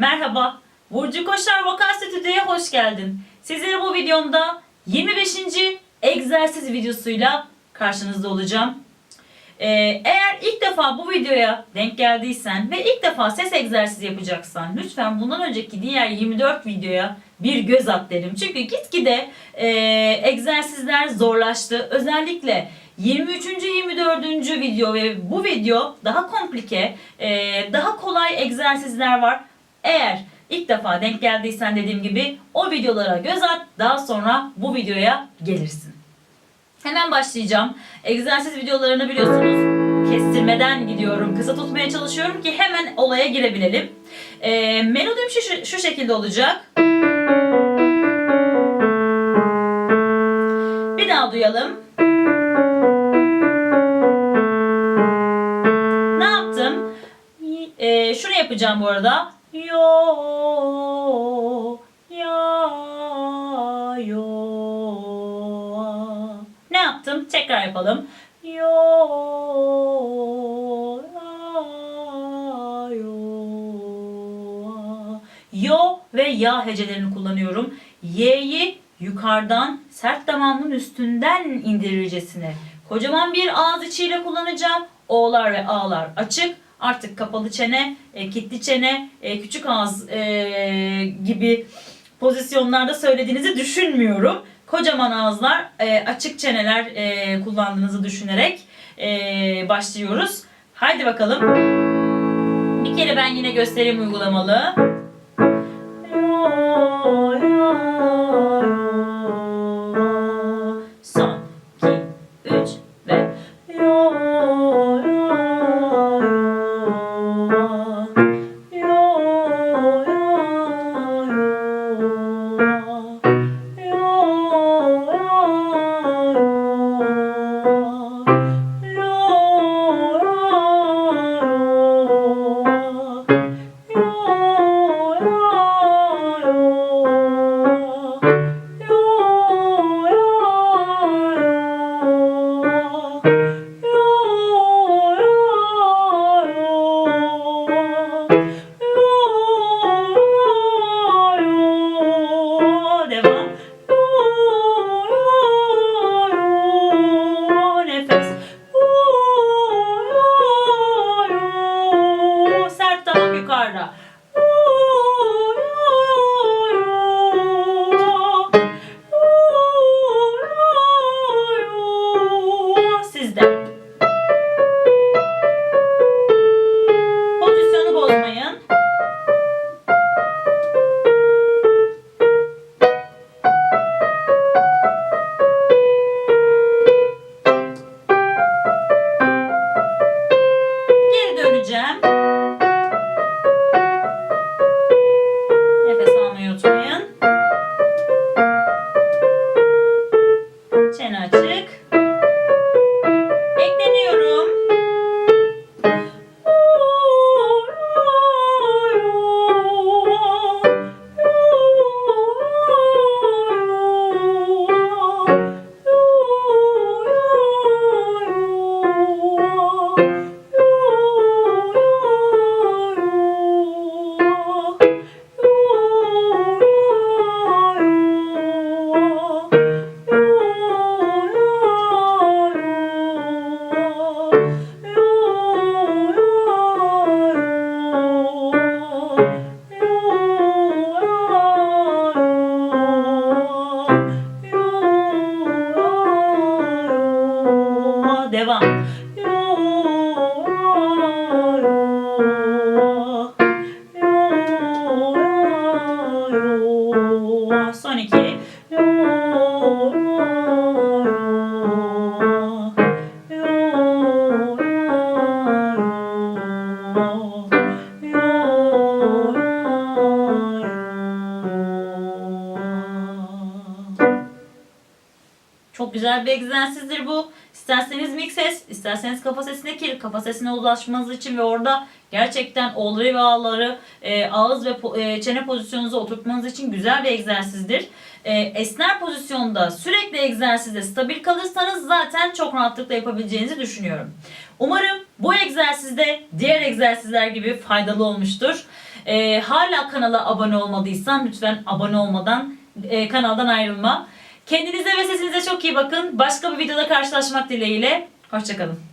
Merhaba, Burcu Koşar Vokal Stüdyo'ya hoş geldin. Sizlere bu videomda 25. egzersiz videosuyla karşınızda olacağım. Ee, eğer ilk defa bu videoya denk geldiysen ve ilk defa ses egzersizi yapacaksan lütfen bundan önceki diğer 24 videoya bir göz at derim. Çünkü gitgide e, egzersizler zorlaştı. Özellikle 23. 24. video ve bu video daha komplike, e, daha kolay egzersizler var. Eğer ilk defa denk geldiysen dediğim gibi o videolara göz at. Daha sonra bu videoya gelirsin. Hemen başlayacağım. Egzersiz videolarını biliyorsunuz kestirmeden gidiyorum. Kısa tutmaya çalışıyorum ki hemen olaya girebilelim. Ee, melodim şu, şu, şekilde olacak. Bir daha duyalım. Ne yaptım? Ee, şunu yapacağım bu arada. Yo ya yo ne yaptım? Tekrar yapalım. Yo, la, yo, yo ve ya hecelerini kullanıyorum. Y'yi yukarıdan sert damağımın üstünden indirircesine. Kocaman bir ağız içiyle kullanacağım. O'lar ve A'lar açık. Artık kapalı çene, e, kilitli çene, e, küçük ağız e, gibi pozisyonlarda söylediğinizi düşünmüyorum. Kocaman ağızlar, e, açık çeneler e, kullandığınızı düşünerek e, başlıyoruz. Haydi bakalım. Bir kere ben yine göstereyim uygulamalı. Çok güzel bir egzersizdir bu. İsterseniz mix ses, isterseniz kafa sesine ki kafa sesine ulaşmanız için ve orada gerçekten olları ve ağları e, ağız ve po- e, çene pozisyonunuza oturtmanız için güzel bir egzersizdir. E, esner pozisyonda sürekli egzersizde stabil kalırsanız zaten çok rahatlıkla yapabileceğinizi düşünüyorum. Umarım bu egzersizde diğer egzersizler gibi faydalı olmuştur. Ee, hala kanala abone olmadıysan lütfen abone olmadan e, kanaldan ayrılma. Kendinize ve sesinize çok iyi bakın. Başka bir videoda karşılaşmak dileğiyle. Hoşçakalın.